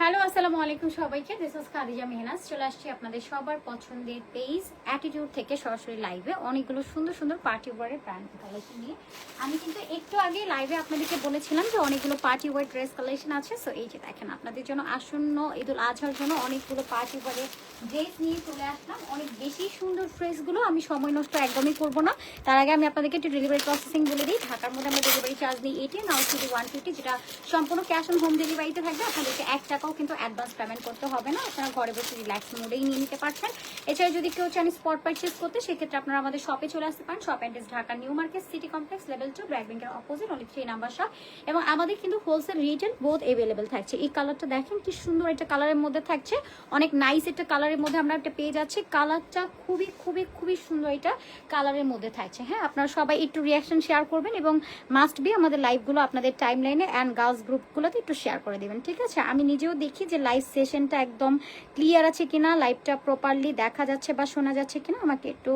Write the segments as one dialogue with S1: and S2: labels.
S1: Hello, আসসালামু আলাইকুম সবাইকে। দিস ইজ খাদিজা মেহনাজ চলে আসছি আপনাদের সবার পছন্দের পেইজ অ্যাটিটিউড থেকে সরাসরি লাইভে অনেকগুলো সুন্দর সুন্দর পার্টি ওয়ারের ব্র্যান্ড কালেকশন নিয়ে। আমি কিন্তু একটু আগে লাইভে আপনাদেরকে বলেছিলাম যে অনেকগুলো পার্টি ওয়ার ড্রেস কালেকশন আছে। সো এই যে দেখেন, আপনাদের জন্য আসন্ন ঈদুল আজহার জন্য অনেকগুলো পার্টি ওয়ারের ড্রেস নিয়ে চলে আসলাম। অনেক বেশি সুন্দর ড্রেসগুলো আমি সময় নষ্ট একদমই করব না। তার আগে আমি আপনাদেরকে একটু ডেলিভারি প্রসেসিং বলে দিই। ঢাকার মধ্যে আমরা ডেলিভারি চার্জ নিই এইটি নাও শুধু ওয়ান ফিফটি যেটা সম্পূর্ণ ক্যাশ অন হোম ডেলিভারিতে থাকবে। আপনাদেরকে এক টাকাও কিন্তু অ্যাডভান্স পেমেন্ট করতে হবে না। আপনারা ঘরে বসে রিল্যাক্স মোডেই নিয়ে নিতে পারছেন। এছাড়া যদি কেউ চান স্পট পারচেস করতে, সেক্ষেত্রে আপনারা আমাদের শপে চলে আসতে পারেন। Shop address Dhaka New Market City complex level two BRAC ব্যাংকের opposite only three number shop এবং আমাদের কিন্তু হোলসেল রিটেল বোথ অ্যাভেলেবেল থাকছে। এই কালারটা দেখেন, কি সুন্দর একটা কালারের মধ্যে থাকছে। অনেক নাইস একটা কালারের মধ্যে আমরা একটা পেয়ে যাচ্ছি। কালারটা খুবই খুবই খুবই সুন্দর এটা কালারের মধ্যে থাকছে। হ্যাঁ আপনারা সবাই একটু রিয়াকশন শেয়ার করবেন এবং মাস্ট বি আমাদের লাইভগুলো আপনাদের টাইম লাইনে অ্যান্ড গার্লস গ্রুপগুলোতে একটু শেয়ার করে দেবেন। ঠিক আছে? আমি নিজেও দেখি যে লাইভ সেশনটা একদম ক্লিয়ার আছে কিনা লাইভটা প্রপারলি দেখা যাচ্ছে বা শোনা যাচ্ছে কিনা আমাকে একটু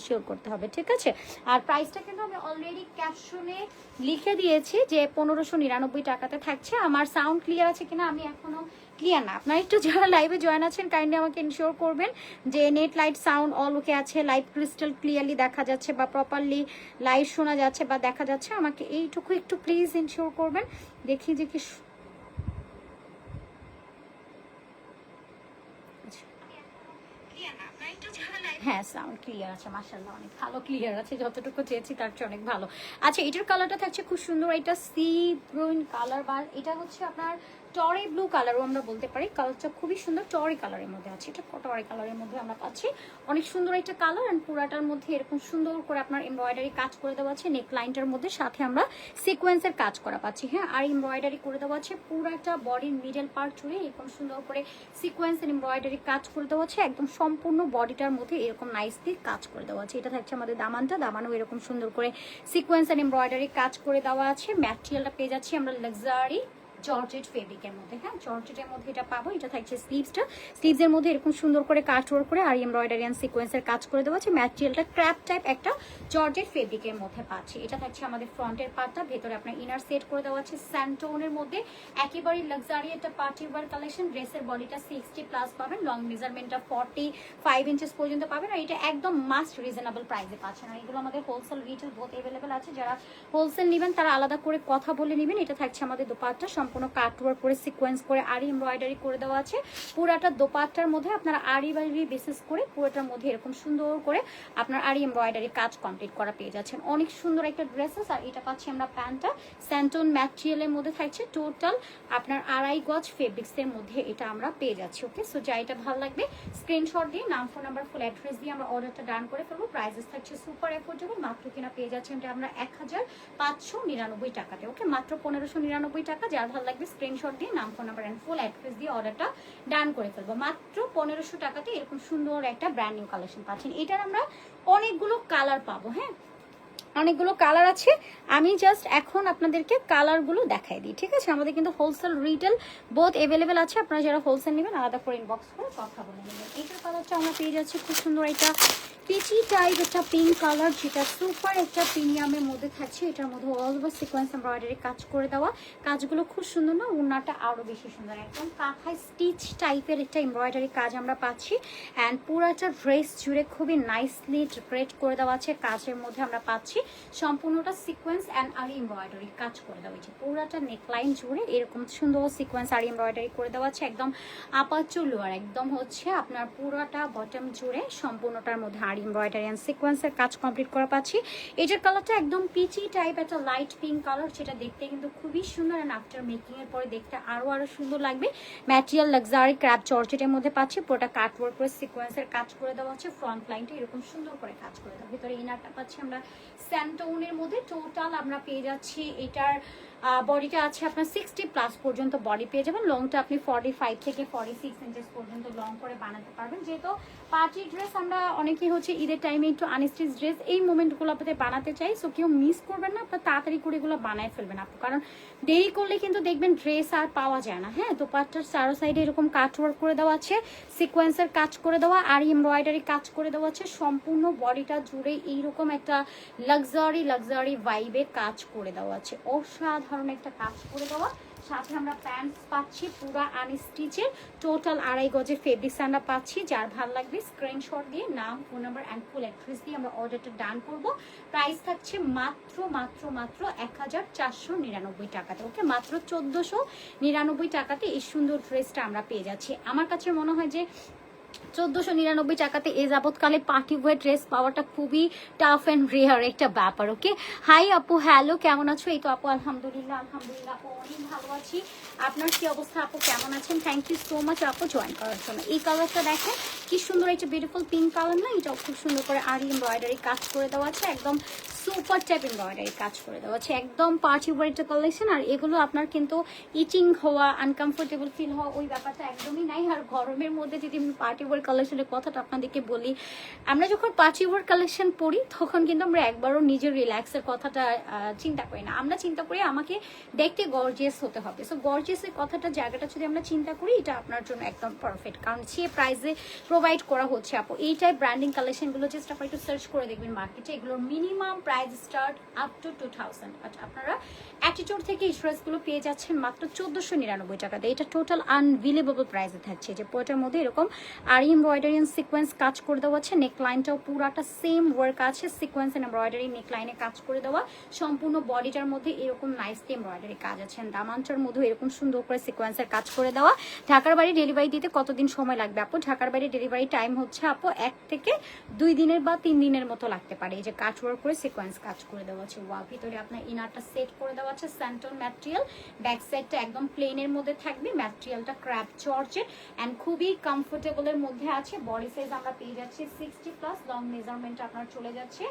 S1: শিওর করতে হবে, ঠিক আছে? আর প্রাইসটা কিন্তু আমি অলরেডি ক্যাপশনে লিখে দিয়েছি যে পনেরোশো নিরানব্বই টাকাতে থাকছে। আমার সাউন্ড ক্লিয়ার আছে কিনা আমি এখনও ক্লিয়ার না। আপনারা একটু যারা লাইভে জয়েন আছেন কাইন্ডলি আমাকে ইনশিওর করবেন যে net light sound all okay আছে লাইভ ক্রিস্টাল ক্লিয়ারলি দেখা যাচ্ছে বা প্রপারলি লাইভ শোনা যাচ্ছে বা দেখা যাচ্ছে। আমাকে এইটুকু একটু প্লিজ ইনশিওর করবেন। দেখি যে কি সু- হ্যাঁ সাউন্ড ক্লিয়ার আছে মাশাল্লাহ অনেক ভালো ক্লিয়ার আছে, যতটুকু চেয়েছি তার চেয়ে অনেক ভালো। আচ্ছা এটার কালারটা থাকছে খুব সুন্দর, এটা সি ব্রুইন কালার বা এটা হচ্ছে আপনার টরে ব্লু কালারও আমরা বলতে পারি। কালারটা খুবই সুন্দর, টরে কালারের মধ্যে আছে। এটা টরে কালারের মধ্যে আমরা পাচ্ছি। অনেক সুন্দর একটা কালার অ্যান্ড পুরাটার মধ্যে এরকম সুন্দর করে আপনার এমব্রয়ডারি কাজ করে দেওয়া আছে। নেক লাইনটার মধ্যে সাথে আমরা সিকোয়েন্সের কাজ করা পাচ্ছি। হ্যাঁ আর এমব্রয়ডারি করে দেওয়া আছে। পুরাটা বডির মিডল পার্ট জুড়ে এরকম সুন্দর করে সিকোয়েন্সের এমব্রয়ডারি কাজ করে দেওয়া আছে। একদম সম্পূর্ণ বডিটার মধ্যে এরকম নাইসলি কাজ করে দেওয়া আছে। এটা থাকছে আমাদের দামানটা। দামানও এরকম সুন্দর করে সিকোয়েন্স এন্ড এমব্রয়ডারি কাজ করে দেওয়া আছে। ম্যাটেরিয়ালটা পেয়ে যাচ্ছি আমরা লাক্সারি জর্জেট ফেব্রিকের মধ্যে হ্যাঁ? জর্জেটের মধ্যে এটা পাবো, এটা থাকছে স্লিভসটা স্লিভসের মধ্যে এরকম সুন্দর করে কাট ওয়ার্ক করে আর এমব্রয়ডারি অ্যান্ড সিকোয়েন্সের কাজ করে দেওয়া আছে। ম্যাটেরিয়ালটা ক্র্যাপ টাইপ একটা জর্জেট ফেব্রিকের মধ্যে পাচ্ছি। এটা থাকছে আমাদের ফ্রন্টের পার্টটা ভেতরে আপনার ইনার সেট করে দেওয়া আছে। স্যান্টোনের মধ্যে একেবারে লাক্সারি একটা পার্টি ওয়ার কালেকশন ড্রেসের বডিটা সিক্সটি প্লাস পাবেন। লং মেজারমেন্টটা ফর্টি ফাইভ ইঞ্চেস পর্যন্ত পাবেন। আর এটা একদম মাস্ট রিজনেবল প্রাইসে পাচ্ছেন। আর এগুলো আমাদের হোলসেল রিটেল বোথ অ্যাভেলেবেল আছে। যারা হোলসেল নেবেন, তারা আলাদা করে কথা বলে নেবেন। এটা থাকছে আমাদের দোপাট্টা। সম্পূর্ণ কাটওয়ার্ক করে সিকোয়েন্স করে, আরি এমব্রয়ডারি করে দেওয়া আছে। পুরাটা দোপাট্টার মধ্যে আপনারা আরি বাড়ি বেসিস করে পুরোটার মধ্যে এরকম সুন্দর করে আপনার আরি এমব্রয়ডারি কাজ কমপ্লিট করা পেয়ে যাচ্ছেন। অনেক সুন্দর একটা ড্রেসেস আর এটা পাচ্ছি আমরা প্যান্টটা। স্যান্টন ম্যাটেরিয়ালের মধ্যে থাকছে টোটাল আপনার আড়াই গজ ফেব্রিক্সের মধ্যে এটা আমরা পেয়ে যাচ্ছি ওকে সো যা এটা ভালো লাগবে স্ক্রিনশট দিয়ে নাম ফোন নাম্বার ফুল অ্যাড্রেস দিয়ে আমরা অর্ডারটা ডান করে ফেলব। প্রাইসেস থাকছে সুপার অ্যাফোর্ডেবল মাত্র কিনা পেয়ে যাচ্ছেন আমরা এক হাজার পাঁচশো নিরানব্বই টাকাতে ওকে মাত্র পনেরোশো নিরানব্বই টাকা, যার ভালো লাগবে স্ক্রিনশট দিয়ে, নাম ফোন নাম্বার ফুল অ্যাড্রেস দিয়ে অর্ডারটা ডান করে ফেলব। মাত্র পনেরোশো টাকাতে এরকম সুন্দর একটা ব্র্যান্ড নিউ কালেকশন পাচ্ছেন। এটার আমরা অনেকগুলো কালার পাবো হ্যাঁ? অনেকগুলো কালার আছে। আমি জাস্ট এখন আপনাদেরকে কালারগুলো দেখাই দিই, ঠিক আছে? আমাদের কিন্তু হোলসেল রিটেল বোথ অ্যাভেলেবেল আছে। আপনারা যারা হোলসেল নেবেন, আলাদা করে ইনবক্স করে কথা বলে নেবেন। এইটার কালারটা আমরা পেয়ে যাচ্ছি খুব সুন্দর এটা পিচি টাইপ একটা পিঙ্ক কালার যেটা সুপার একটা প্রিমিয়ামের মধ্যে থাকছে। এটার মধ্যে অল ওভার সিকোয়েন্স এমব্রয়ডারি কাজ করে দেওয়া। কাজগুলো খুব সুন্দর না উন্নাটা আরও বেশি সুন্দর। একদম কাঁথায় স্টিচ টাইপের একটা এমব্রয়ডারি কাজ আমরা পাচ্ছি। অ্যান্ড পুরাটা ড্রেস জুড়ে খুবই নাইসলি ডেকোরেট করে দেওয়া আছে। কাজের মধ্যে আমরা পাচ্ছি। সম্পূর্ণটা সিকোয়েন্স অ্যান্ড আর এমব্রয়ডারি কাজ করে দেওয়া হয়েছে পুরাটা নেকলাইন জুড়ে এরকম সুন্দর সিকোয়েন্স আর এমব্রয়ডারি করে দেওয়া আছে, একদম আপাচু লোয়ার একদম হচ্ছে আপনার পুরাটা বটম জুড়ে সম্পূর্ণটার মধ্যে আর এমব্রয়ডারি অ্যান্ড সিকোয়েন্সের কাজ কমপ্লিট করা পাচ্ছি। এটার কালারটা একদম পিচি টাইপ একটা লাইট পিঙ্ক কালার যেটা দেখতে কিন্তু খুবই সুন্দর অ্যান্ড আফটার মেকিং এর পরে দেখতে আরও আরও সুন্দর লাগবে। ম্যাটেরিয়াল লাক্সারি ক্র্যাপ জর্জেটের মধ্যে পাচ্ছি, পুরোটা কাট ওয়ার্ক করে সিকোয়েন্সের কাজ করে দেওয়া হচ্ছে ফ্রন্ট লাইনটা এরকম সুন্দর করে কাজ করে দেওয়া। ভিতরে ইনারটা পাচ্ছি আমরা স্যান্টোনের মধ্যে টোটাল আমরা পেয়ে যাচ্ছি এটার বডিটা আছে আপনার সিক্সটি প্লাস পর্যন্ত বডি পেয়ে যাবেন। লংটা আপনি ফর্টি ফাইভ থেকে ফর্টি সিক্স ইঞ্চেস পর্যন্ত লং করে বানাতে পারবেন। যেহেতু পার্টি ড্রেস আমরা অনেকেই হচ্ছে ঈদের টাইমে একটু আনস্টিচ ড্রেস এই মোমেন্টগুলো আপনাদের বানাতে চাই। সো কেউ মিস করবেন না, আপনার তাড়াতাড়ি করে এগুলো বানায় ফেলবেন আপু। কারণ দেরি করলে কিন্তু দেখবেন ড্রেস আর পাওয়া যায় না। হ্যাঁ তো পাটটার চারো সাইডে এরকম কাট ওয়ার্ক করে দেওয়া আছে সিকোয়েন্সের কাজ করে দেওয়া, আর এমব্রয়ডারি কাজ করে দেওয়া আছে। সম্পূর্ণ বডিটা জুড়ে এইরকম একটা লাক্সারি লাক্সারি ভাইবে কাজ করে দেওয়া আছে। অসাধারণ একটা কাজ করে দেওয়া। সাথে আমরা প্যান্টস পাচ্ছি, পুরো আনস্টিচের টোটাল আড়াই গজের ফেব্রিক্স আমরা পাচ্ছি। যার ভালো লাগবে স্ক্রিনশট দিয়ে, নাম phone number and full address দিয়ে আমরা অর্ডারটা ডান করব। প্রাইস থাকছে মাত্র মাত্র মাত্র এক হাজার চারশো নিরানব্বই টাকাতে। ওকে, মাত্র চোদ্দোশো নিরানব্বই টাকাতে এই সুন্দর ড্রেসটা আমরা পেয়ে যাচ্ছি। আমার কাছে মনে হয় যে চোদ্দোশো নিরানব্বই টাকাতে এ যাবৎকালে পার্টি ওয়ার ড্রেস পাওয়াটা খুবই টাফ অ্যান্ড রেয়ার একটা ব্যাপার ওকে হাই আপু হ্যালো কেমন আছো? এই তো আপু, আলহামদুলিল্লাহ আলহামদুলিল্লাহ, আপু, অনেক ভালো আছি। আপনার কি অবস্থা আপু, কেমন আছেন? থ্যাংক ইউ সো মাচ আপু জয়েন করার জন্য। এই কালারটা দেখেন, কি সুন্দর একটা বিউটিফুল পিঙ্ক কালার না? এটা খুব সুন্দর করে আরি এমব্রয়ডারি কাজ করে দেওয়া আছে, একদম সুপার টাইপ এমব্রয়ডারি কাজ করে দেওয়া আছে একদম পার্টি একটা কালেকশন আর এগুলো আপনার কিন্তু ইচিং হওয়া আনকমফোর্টেবল ফিল হওয়া, ওই ব্যাপারটা একদমই নাই। আর গরমের মধ্যে যদি আমি পার্টি ওয়ার কালেকশনের কথাটা আপনাদেরকে বলি, আমরা যখন পার্টি ওয়ার কালেকশন পড়ি তখন কিন্তু আমরা একবারও নিজের রিল্যাক্সের কথাটা চিন্তা করি না। আমরা চিন্তা করি আমাকে দেখতে গর্জিয়াস হতে হবে। সো গর্জিয়াসের কথাটা, জায়গাটা যদি আমরা চিন্তা করি, এটা আপনার জন্য একদম পারফেক্ট কারণ সে প্রাইসে প্রোভাইড করা হচ্ছে, আপু। এই টাইপ ব্র্যান্ডিং কালেকশনগুলো জাস্ট আপনারা একটু সার্চ করে দেখবেন মার্কেটে এগুলোর minimum price start up to two thousand but আপনারা অ্যাটিটিউড থেকে এই পেয়ে যাচ্ছেন মাত্র চোদ্দোশো নিরানব্বই টাকাতে এটা টোটাল আনভিলেবল প্রাইসে থাকছে। যে পোয়েটার মধ্যে এরকম আর এমব্রয়ডারি সিকোয়েন্স কাজ করে দেওয়া আছে। নেক লাইনটাও পুরাটা সেম ওয়ার্ক আছে। সিকোয়েন্স অ্যান্ড এমব্রয়ডারি নেক লাইনে কাজ করে দেওয়া। সম্পূর্ণ বডিটার মধ্যে এরকম নাইসলি এমব্রয়ডারি কাজ আছে। দামানটার মধ্যে এরকম সুন্দর করে সিকোয়েন্সের কাজ করে দেওয়া। ঢাকার বাড়ি ডেলিভারি দিতে কতদিন সময় লাগবে আপু? ঢাকার বাড়ি ডেলিভারি টাইম হচ্ছে আপু এক থেকে দুই দিনের বা তিন দিনের মতো লাগতে পারে। এই যে কাজ ওয়ার্ক করে সিকোয়েন্স কাজ করে দেওয়া আছে। ওয়া ভিতরে আপনার ইনারটা সেট করে দেওয়া আছে স্যান্টন ম্যাটেরিয়াল ব্যাক সাইডটা একদম প্লেনের মধ্যে থাকবে ম্যাটেরিয়ালটা ক্র্যাপ জর্জের অ্যান্ড খুবই কমফোর্টেবলের মধ্যে আছে। বডি সাইজ আমরা পেয়ে যাচ্ছি সিক্সটি প্লাস লং মেজারমেন্ট আপনার চলে যাচ্ছে।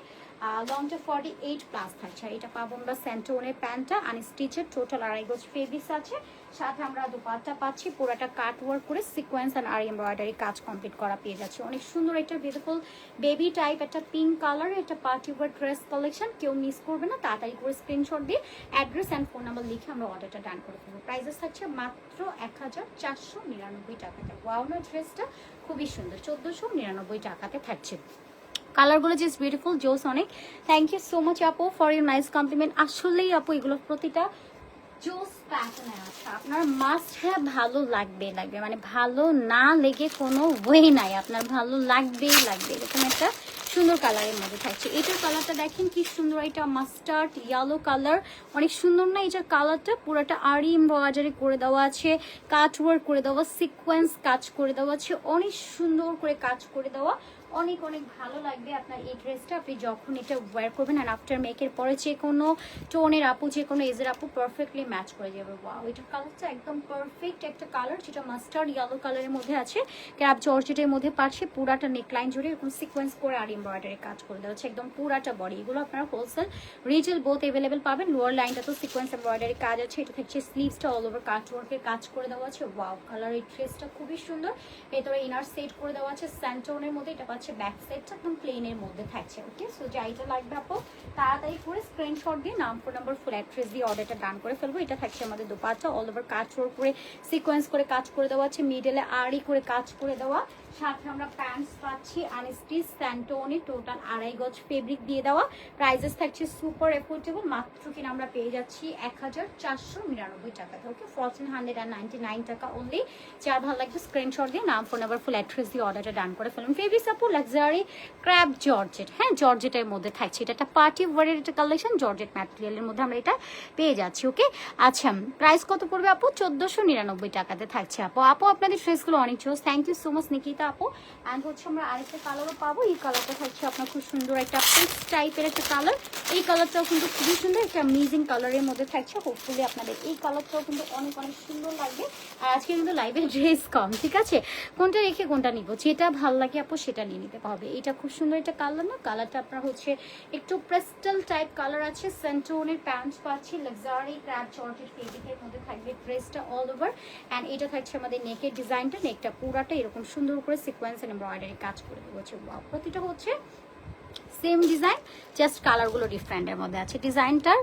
S1: লংটা ফর্টি এইট প্লাস থাকছে। এটা পাবো আমরা স্যান্টোনের প্যান্টটা আর স্টিচের টোটাল আড়াই গোজ ফেব্রিক্স আছে। সাথে আমরা দুপাট্টা পাচ্ছি। পুরোটা কাট ওয়ার্ক করে সিকোয়েন্স অ্যান্ড আর এমব্রয়ডারি কাজ কমপ্লিট করা পেয়ে যাচ্ছে। অনেক সুন্দর একটা বিউটিফুল বেবি টাইপ একটা পিঙ্ক কালার একটা পার্টি ওয়ার ড্রেস কালেকশন কেউ মিস করবে না, তাড়াতাড়ি করে স্ক্রিনশট দিয়ে অ্যাড্রেস অ্যান্ড ফোন নাম্বার লিখে আমরা অর্ডারটা ডান করে দেবো প্রাইসেস থাকছে মাত্র এক হাজার চারশো নিরানব্বই টাকাতে। ওয়াউনার ড্রেসটা খুবই সুন্দর। চোদ্দোশো নিরানব্বই টাকাতে থাকছে। কালারগুলো জাস্ট বিউটিফুল জোস অনেক। থ্যাংক ইউ সো মাচ আপু ফর ইউর নাইস কমপ্লিমেন্ট আসলেই আপু, এগুলো প্রতিটা আপনার মাস্ট ভালো লাগবে লাগবে। মানে ভালো না লেগে কোনো ওয়ে নাই। আপনার ভালো লাগবেই লাগবে। এরকম একটা সুন্দর কালারের মধ্যে থাকছে। এটার কালারটা দেখেন কি সুন্দর। এটা মাস্টার্ড ইয়েলো কালার অনেক সুন্দর না এটার কালারটা? পুরোটা আরি এমব্রয়ডারি করে দেওয়া আছে কাট ওয়ার্ক করে দেওয়া সিকোয়েন্স কাজ করে দেওয়া আছে, অনেক সুন্দর করে কাজ করে দেওয়া অনেক অনেক ভালো লাগবে আপনার এই ড্রেসটা। আপনি যখন এটা ওয়্যার করবেন আর আফটার মেকের পরে যে কোনো টোনের আপু, যে কোনো এজের আপু পারফেক্টলি ম্যাচ করে যাবে। ওয়াও এটার কালারটা একদম পারফেক্ট একটা কালার যেটা মাস্টার্ড ইয়েলো কালারের মধ্যে আছে। ক্যাপ জর্জেটের মধ্যে পাচ্ছে পুরাটা নেকলাইন জুড়ে এরকম সিকোয়েন্স করে আর এমব্রয়ডারি কাজ করে দেওয়া হচ্ছে একদম পুরাটা বডি এগুলো আপনারা হোলসেল রিটেল বোথ অ্যাভেলেবেল পাবেন। লোয়ার লাইনটা তো সিকোয়েন্স এমব্রয়ডারি কাজ আছে। এটা থাকছে স্লিভসটা অল ওভার কাট ওয়ার্কের কাজ করে দেওয়া আছে ওয়াও কালার এই ড্রেসটা খুবই সুন্দর। ভেতরে ইনার সেট করে দেওয়া আছে। স্যান্টোনের মধ্যে এটা পাচ্ছে ব্যাক সাইডটা একদম প্লেনের মধ্যে থাকছে ওকে সো যাইটা লাগবে আপু, তাড়াতাড়ি করে স্ক্রিনশট দিয়ে নাম ফোন নাম্বার ফুল অ্যাড্রেস দিয়ে অর্ডারটা ডান করে ফেলব। এটা থাকছে আমাদের দুপাটটা অল ওভার কাজ করে সিকোয়েন্স করে কাজ করে দেওয়া আছে মিডেলে আড়ি করে কাজ করে দেওয়া। সাথে আমরা প্যান্টস পাচ্ছি আনস্টিচ স্যান্টোনে টোটাল আড়াই গজ ফেব্রিক দিয়ে দেওয়া। প্রাইসেস থাকছে সুপার এফোর্ডেবল মাত্র কিনা আমরা পেয়ে যাচ্ছি এক হাজার চারশো নিরানব্বই টাকাতে okay fourteen hundred and ninety nine টাকা অনলি যার ভালো লাগবে স্ক্রিনশট দিয়ে নাম ফোন নাম্বার ফুল অ্যাড্রেস দিয়ে অর্ডারটা ডান করে ফেলুন। Fabric super luxury crepe georgette হ্যাঁ জর্জেটের মধ্যে থাকছে। এটা একটা পার্টি ওয়ারের একটা কালেকশন জর্জেট ম্যাটেরিয়ালের মধ্যে আমরা এটা পেয়ে যাচ্ছি ওকে আচ্ছা প্রাইস কত পড়বে আপু? চোদ্দোশো নিরানব্বই টাকাতে থাকছে আপু। আপু, আপনাদের ড্রেসগুলো অনেক চোস thank you so much Nikita আপু। অ্যান্ড হচ্ছে আমরা আরেকটা কালারও পাবো। এই কালারটা থাকছে আপনার খুব সুন্দর একটা পিক্স টাইপের একটা কালার এই কালারটাও কিন্তু খুবই সুন্দর, একটা মিজিং কালারের মধ্যে থাকছে। হোপফুলি আপনাদের এই কালারটাও কিন্তু অনেক অনেক সুন্দর লাগবে। আর আজকে কিন্তু লাইভে ড্রেস কম, ঠিক আছে? কোনটা রেখে কোনটা নিব? যেটা ভালো লাগে আপু, সেটা নিয়ে নিতে হবে। এটা খুব সুন্দর একটা কালার না? কালারটা আপনার হচ্ছে একটু প্রেস্টাল টাইপ কালার আছে। সেন্টোনের প্যান্ট পাচ্ছি। লাক্সারি ক্র্যাব চর্টের ফেব্রিকের মধ্যে থাকবে ড্রেসটা অল ওভার অ্যান্ড এটা থাকছে আমাদের নেকের ডিজাইনটা নেকটা পুরাটা এরকম সুন্দর করে সিকোয়েন্স এন্ড এমব্রয়ডারি কাজ করে দেবো হচ্ছে প্রতিটা হচ্ছে সেম ডিজাইন জাস্ট কালারগুলো ডিফারেন্টের মধ্যে আছে। ডিজাইনটার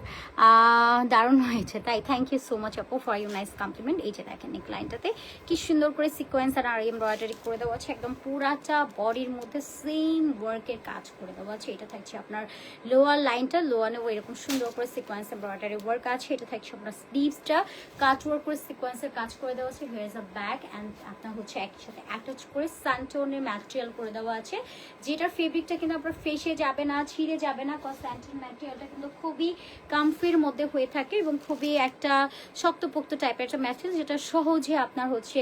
S1: দারুণ হয়েছে। তাই থ্যাংক ইউ সো মাচ আপু ফর ইউ নাইস কমপ্লিমেন্ট এই যে দেখেন এই ক্লাইন্টটাতে কি সুন্দর করে সিকোয়েন্স আর আর এমব্রয়ডারি করে দেওয়া আছে। একদম পুরাটা বডির মধ্যে সেম ওয়ার্কের কাজ করে দেওয়া আছে। এটা থাকছে আপনার লোয়ার লাইনটা লোয়ানেও এরকম সুন্দর করে সিকোয়েন্স এমব্রয়ডারি ওয়ার্ক আছে। এটা থাকছে আপনার স্লিভসটা কাজ ওয়ার্ক করে সিকোয়েন্সের কাজ করে দেওয়া আছে। Here is a back and আপনার হচ্ছে একই সাথে অ্যাটাচ করে স্যান্টোনের ম্যাটেরিয়াল করে দেওয়া আছে। যেটার ফেব্রিকটা কিন্তু আপনার ফেসে যাবে না, ছিঁড়ে যাবে না কজ স্যান্টন ম্যাটেরিয়ালটা কিন্তু খুবই কামফির মধ্যে হয়ে থাকে এবং খুবই একটা শক্তপোক্ত টাইপের একটা ম্যাটেরিয়াল যেটা সহজে আপনার হচ্ছে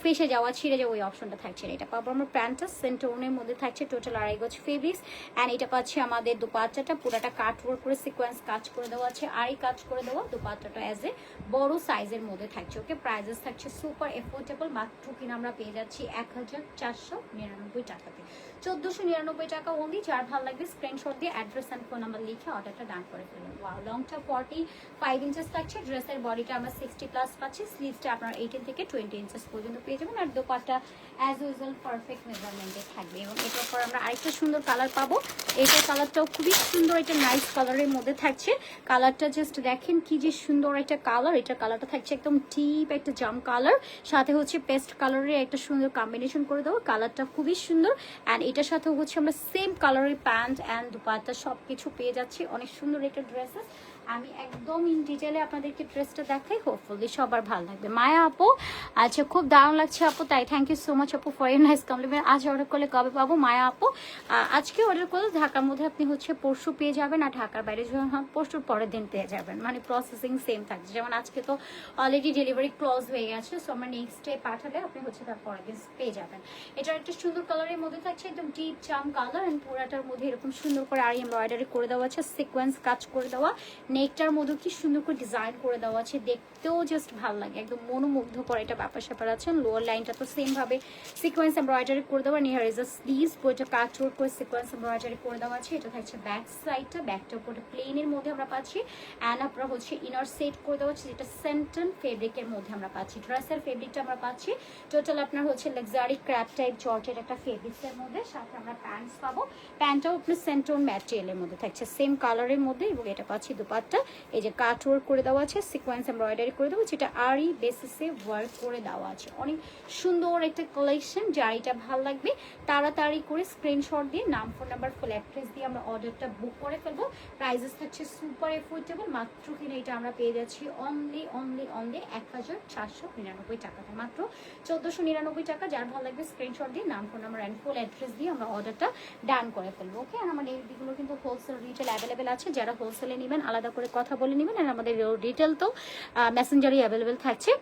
S1: ফেসে যাওয়া, ছিঁড়ে যাওয়া ওই অপশনটা থাকছে এটা পাবো আমরা প্যান্টটা সেন্টোনের মধ্যে থাকছে টোটাল আড়াই গজ ফেব্রিক্স অ্যান্ড এটা পাচ্ছে আমাদের দুপাট্টাটা, পুরাটা কাট ওয়ার্ক করে সিকোয়েন্স কাজ করে দেওয়া আছে, আড়াই কাজ করে দেওয়া দুপাট্টাটা অ্যাজ এ বড় সাইজের মধ্যে থাকছে ওকে প্রাইজেস থাকছে সুপার এফোর্ডেবল মাত্র কিনা আমরা পেয়ে যাচ্ছি এক হাজার চারশো নিরানব্বই টাকাতে। চোদ্দোশো নিরানব্বই টাকা ওনলি যার ভালো লাগবে স্ক্রিনশট দিয়ে অ্যাড্রেস অ্যান্ড ফোন নাম্বার লিখে অর্ডারটা ডান করে ফেলুন। ওয়াও লংটা ফর্টি ফাইভ ইঞ্চেস থাকছে ড্রেসের বডিটা আমরা সিক্সটি প্লাস পাচ্ছি স্লিভসটা আপনার এইটিন থেকে টোয়েন্টি ইঞ্চেস পর্যন্ত পেয়ে যাবেন আর দোপাট্টা অ্যাজ ইউজুয়াল পারফেক্ট মেজারমেন্টে থাকবে। এবং এটার পর আমরা আরেকটা সুন্দর কালার পাবো। এইটার কালারটাও খুবই সুন্দর একটা নাইস কালারের মধ্যে থাকছে। কালারটা জাস্ট দেখেন কি যে সুন্দর একটা কালার এটার কালারটা থাকছে একদম ডিপ একটা জাম কালার সাথে হচ্ছে পেস্ট কালারের একটা সুন্দর কম্বিনেশন করে দেবো। কালারটা খুবই সুন্দর। অ্যান্ড এটার সাথে হচ্ছে আমরা সেম কালারের প্যান্ট অ্যান্ড দুপাতা সব কিছু পেয়ে যাচ্ছি। অনেক সুন্দর একটা ড্রেসেস আমি একদম ইন ডিটেলে আপনাদেরকে ড্রেসটা দেখাই। হোপফুলি সবার ভালো লাগবে। মায়া আপু আচ্ছা খুব দারুণ লাগছে আপু, তাই থ্যাংক ইউ সো মাচ আপু ফর ইউ নাইস কমপ্লিমেন্ট আজ অর্ডার করলে কবে পাবো? মায়া আপু আজকে অর্ডার করলে ঢাকার মধ্যে আপনি হচ্ছে পরশু পেয়ে যাবেন আর ঢাকার বাইরে যখন পরশুর পরের দিন পেয়ে যাবেন। মানে প্রসেসিং সেম থাকছে। যেমন আজকে তো অলরেডি ডেলিভারি ক্লোজ হয়ে গেছে সো আমরা নেক্সট ডে পাঠালে আপনি হচ্ছে তার পরের দিন পেয়ে যাবেন। এটার একটা সুন্দর কালারের মধ্যে থাকছে একদম ডিপ চাম কালার অ্যান্ড পুরাটার মধ্যে এরকম সুন্দর করে আর এমব্রয়ডারি করে দেওয়া আছে সিকোয়েন্স কাজ করে দেওয়া। নেকটার মধ্যে কি সুন্দর করে ডিজাইন করে দেওয়া আছে, দেখতেও জাস্ট ভালো লাগে, একদম মনোমুগ্ধ করে এটা ব্যাপার স্যাপার আছে। লোয়ার লাইনটা তো সেম ভাবে সিকোয়েন্স এমব্রয়ডারি করে দেওয়া নিয়ার ইজ আ স্লিভস বইটা কাট ওয়ার্ক করে সিকোয়েন্স এমব্রয়ডারি করে দেওয়া আছে। এটা থাকছে ব্যাক সাইডটা ব্যাকটা উপরে প্লেনের মধ্যে আমরা পাচ্ছি। অ্যান্ড আপনার হচ্ছে ইনার সেট করে দেওয়া হচ্ছে, যেটা সেন্টন ফেব্রিকের মধ্যে আমরা পাচ্ছি। ড্রেসের ফেব্রিকটা আমরা পাচ্ছি। টোটাল আপনার হচ্ছে লাক্সারি ক্র্যাপ টাইপ জর্জের একটা ফেব্রিক্সের মধ্যে। সাথে আমরা প্যান্টস পাবো। প্যান্টটাও আপনার সেন্টন ম্যাটেরিয়ালের মধ্যে থাকছে। সেম কালারের মধ্যে এবং এটা পাচ্ছি দুপাট্টা। এই যে কাট ওয়ার্ক করে দেওয়া আছে সিকোয়েন্স এমব্রয়ডারি করে দেওয়া যেটা আরই বেসিসে ওয়ার্ক করে দেওয়া আছে। অনেক সুন্দর একটা কালেকশন যার এটা ভালো লাগবে। তাড়াতাড়ি করে স্ক্রিনশট দিয়ে, নাম ফোন নাম্বার ফুল অ্যাড্রেস দিয়ে আমরা অর্ডারটা বুক করে ফেলব। প্রাইসেস থাকছে সুপার এফোর্ডেবল মাত্র কিনা এটা আমরা পেয়ে যাচ্ছি অনলি অনলি অনলি এক হাজার চারশো নিরানব্বই টাকাতে। মাত্র চোদ্দোশো নিরানব্বই টাকা, যার ভালো লাগবে স্ক্রিনশট দিয়ে, নাম phone number and full address দিয়ে আমরা অর্ডারটা ডান করে ফেলব ওকে আর আমাদের এইগুলো কিন্তু হোলসেল রিটেল অ্যাভেলেবেল আছে, যারা হোলসেলে নেবেন, আলাদা করে কথা বলে নেবেন, আর আমাদের রিটেল তো মেসেঞ্জারই অ্যাভেলেবেল থাকছে।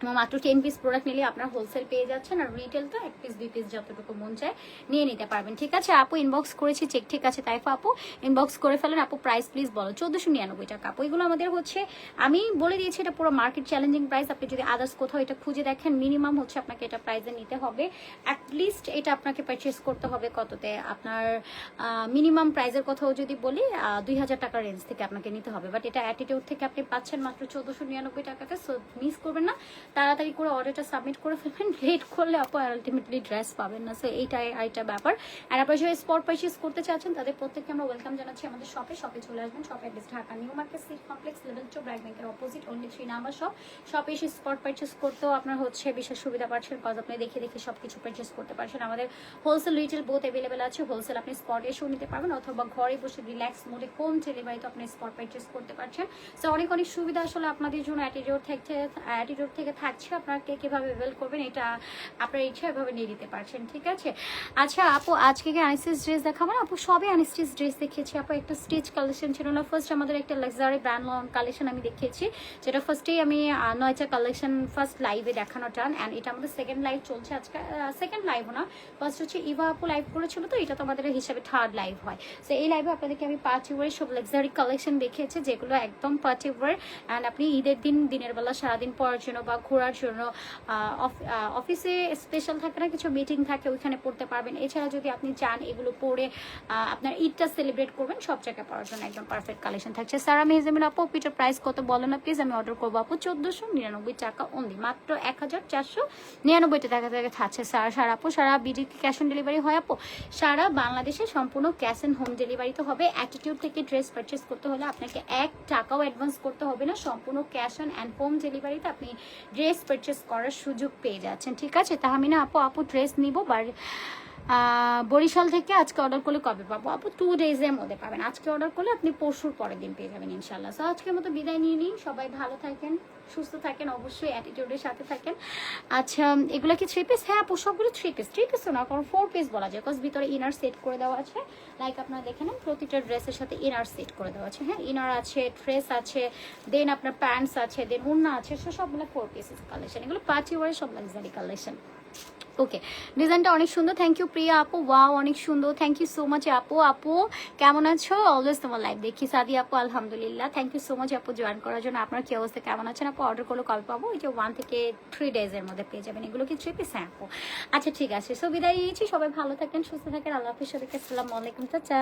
S1: এবং মাত্র টেন পিস প্রোডাক্ট নিলে আপনার হোলসেল পেয়ে যাচ্ছেন আর রিটেল তো এক পিস দুই পিস যতটুকু মন চায় নিয়ে নিতে পারবেন। ঠিক আছে, আপু ইনবক্স করেছি চেক ঠিক আছে তাই আপু ইনবক্স করে ফেলেন। আপু প্রাইস প্লিজ বলো, চোদ্দোশো নিরানব্বই টাকা আপু, এগুলো আমাদের হচ্ছে, আমি বলে দিয়েছি এটা পুরো মার্কেট চ্যালেঞ্জিং প্রাইস আপনি যদি আদার্স কোথাও এটা খুঁজে দেখেন মিনিমাম হচ্ছে আপনাকে এটা প্রাইসে নিতে হবে। অ্যাটলিস্ট এটা আপনাকে পারচেস করতে হবে কততে? আপনার মিনিমাম প্রাইসের কথাও যদি বলি দুই হাজার টাকার রেঞ্জ থেকে আপনাকে নিতে হবে। বাট এটা অ্যাটিটিউড থেকে আপনি পাচ্ছেন মাত্র চোদ্দোশো নিরানব্বই টাকাতে সো মিস করবেন না। তাড়াতাড়ি করে অর্ডারটা সাবমিট করে ফেলবেন। লেট করলে আপু আলটিমেটলি ড্রেস পাবেন না। সো এইটাই আরেকটা ব্যাপার। আর আপনারা যারা স্পট পারচেস করতে চাচ্ছেন, তাদের প্রত্যেককে আমরা ওয়েলকাম জানাচ্ছি আমাদের শপে শপে চলে আসবেন। শপে address Dhaka New Market city complex level two BRAC ব্যাংকের opposite only three number shop শপে এসে স্পট পারচেস করতেও আপনার হচ্ছে বিশেষ সুবিধা পাচ্ছেন। কজ আপনি দেখে দেখে সব কিছু পারচেস করতে পারছেন। আমাদের হোলসেল রিটেল বোথ অ্যাভেলেবেল আছে। হোলসেল আপনি স্পট এসেও নিতে পারবেন অথবা ঘরে বসে রিল্যাক্স মোডে হোম ডেলিভারিতে আপনি স্পট পারচেস করতে পারছেন। সো অনেক অনেক সুবিধা আসলে আপনাদের জন্য। অ্যাটিটিউড থেকে অ্যাটিটিউড থেকে থাকছে। আপনারা কে কীভাবে ওয়েল করবেন এটা আপনার ইচ্ছা এভাবে নিয়ে নিতে পারছেন, ঠিক আছে? আচ্ছা আপু, আজকে কি আনিস্টিস ড্রেস দেখাবো না? আপু সবে আনিস্টিস ড্রেস দেখিয়েছি। আপু, একটা স্টিচ কালেকশন ছিল না। ফার্স্ট আমাদের একটা লাক্সারি ব্র্যান্ড কালেকশন আমি দেখিয়েছি। যেটা ফার্স্টেই আমি নয়টা কালেকশন ফার্স্ট লাইভে দেখানো টান অ্যান্ড এটা আমাদের সেকেন্ড লাইভ চলছে আজকে সেকেন্ড লাইভও না। ফার্স্ট হচ্ছে ইভা আপু লাইভ করেছিল তো, এটা তো আমাদের হিসাবে থার্ড লাইভ হয়। সো এই লাইভে আপনাদেরকে আমি পার্টি ওয়ার সব লাক্সারি কালেকশন দেখিয়েছি, যেগুলো একদম পার্টি ওয়ার অ্যান্ড আপনি ঈদের দিন, দিনের বেলা সারাদিন পরার জন্য বা বা ঘোরার জন্য অফিসে স্পেশাল থাকে না, কিছু মিটিং থাকে, ওইখানে পড়তে পারবেন। এছাড়া যদি আপনি চান এগুলো পড়ে আপনার ঈদটা সেলিব্রেট করবেন, সব জায়গায় পাওয়ার জন্য একদম পারফেক্ট কালেকশন থাকছে। সারা মেহজামিন আপু পিটার প্রাইস কত বলো না প্লিজ আমি অর্ডার করব আপু, চোদ্দোশো নিরানব্বই টাকা অনলি মাত্র এক হাজার চারশো নিরানব্বইটা টাকা থেকে থাকছে। সারা সারা আপু, সারা বিডি ক্যাশ অন ডেলিভারি হয় আপু। সারা বাংলাদেশে সম্পূর্ণ ক্যাশ অ্যান্ড হোম ডেলিভারি তো হবে। অ্যাটিটিউড থেকে ড্রেস পারচেস করতে হলে আপনাকে এক টাকাও অ্যাডভান্স করতে হবে না। সম্পূর্ণ ক্যাশ অন অ্যান্ড হোম ডেলিভারিতে আপনি ড্রেস পারচেস করার সুযোগ পেয়ে যাচ্ছেন। ঠিক আছে? তাহমিনা আপু আপু ড্রেস নিব বাড়ি বরিশাল থেকে আজকে অর্ডার করলে কবে পাবো? আপু টু ডেজের মধ্যে পাবেন। আজকে অর্ডার করলে আপনি পরশুর পরের দিন পেয়ে যাবেন ইনশাল্লাহ সো আজকের মতো বিদায় নিয়ে নিন। সবাই ভালো থাকেন, সুস্থ থাকেন, অবশ্যই অ্যাটিটিউডের সাথে থাকেন। আচ্ছা এগুলো কি থ্রি পিস হ্যাঁ আপু, সবগুলো থ্রি পিস থ্রি পিস না, কারণ ফোর পিস বলা যায় বিকজ ভিতরে ইনার সেট করে দেওয়া আছে। লাইক আপনারা দেখে নেন, প্রতিটা ড্রেসের সাথে ইনার সেট করে দেওয়া আছে। হ্যাঁ ইনার আছে ড্রেস আছে দেন আপনার প্যান্টস আছে দেন উন্না আছে, সো সবগুলো ফোর পিসেস কালেকশন এগুলো পার্টি ওয়ারে সব লাক্সারি কালেকশন ওকে ডিজাইনটা অনেক সুন্দর। থ্যাংক ইউ প্রিয়া আপু। ওয়াও অনেক সুন্দর। থ্যাংক ইউ সো মাচ আপু। আপু, কেমন আছো? অলওয়েজ তোমার লাইভ দেখি। সাদি আপু, আলহামদুলিল্লাহ। থ্যাংক ইউ সো মাচ আপু জয়েন করার জন্য। আপনার কি অবস্থা? কেমন আছেন আপু? অর্ডার করলে কবে পাবো? ওই যে ওয়ান থেকে থ্রি ডেজের মধ্যে পেয়ে যাবেন। এগুলো কি থ্রি পিস হ্যাঁ আপু। আচ্ছা ঠিক আছে। সো বিদায় নিয়েছি সবাই ভালো থাকেন সুস্থ থাকেন। আল্লাহ হাফিজ। সবাইকে আসসালামু আলাইকুম। চাচা